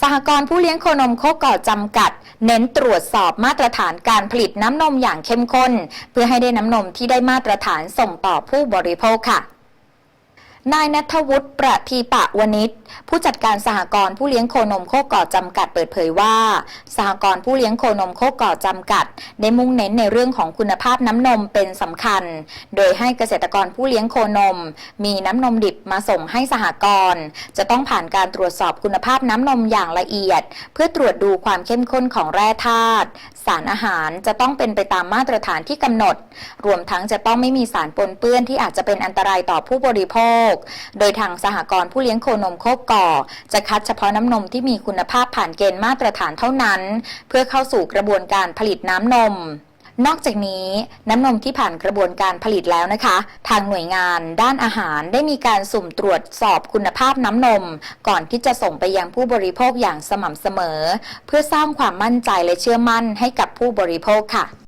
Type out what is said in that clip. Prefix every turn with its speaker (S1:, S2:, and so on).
S1: สหกรณ์ผู้เลี้ยงโคนมโคก่อจำกัด เน้นตรวจสอบมาตรฐานการผลิตน้ำนมอย่างเข้มข้น เพื่อให้ได้น้ำนมที่ได้มาตรฐานส่งต่อผู้บริโภคค่ะ นายนัทวุฒิประทีปะวณิชผู้จัดการสหกรณ์ผู้เลี้ยงโคนมโคก่อจำกัดเปิดเผยว่า สหกรณ์ผู้เลี้ยงโคนมโคก่อจำกัด ได้มุ่งเน้นในเรื่องของคุณภาพน้ำนมเป็นสำคัญ โดยให้เกษตรกรผู้เลี้ยงโคนม มีน้ำนมดิบมาส่งให้สหกรณ์จะต้องผ่านการตรวจสอบคุณภาพน้ำนมอย่างละเอียด เพื่อตรวจดูความเข้มข้นของแร่ธาตุสารอาหารจะต้องเป็นไปตามมาตรฐานที่กำหนด รวมทั้งจะต้องไม่มีสารปนเปื้อนที่อาจจะเป็นอันตรายต่อผู้บริโภคโดยทางสหกรณ์ผู้เลี้ยงโคนมโคกก่อ จะคัดเฉพาะน้ำนมที่มีคุณภาพผ่านเกณฑ์มาตรฐานเท่านั้น เพื่อเข้าสู่กระบวนการผลิตน้ำนมนอกจากนี้น้ำนมที่ผ่านกระบวนการผลิตแล้วนะคะ ทางหน่วยงานด้านอาหารได้มีการสุ่มตรวจสอบคุณภาพน้ำนม ก่อนที่จะส่งไปยังผู้บริโภคอย่างสม่ำเสมอ เพื่อสร้างความมั่นใจและเชื่อมั่นให้กับผู้บริโภคค่ะ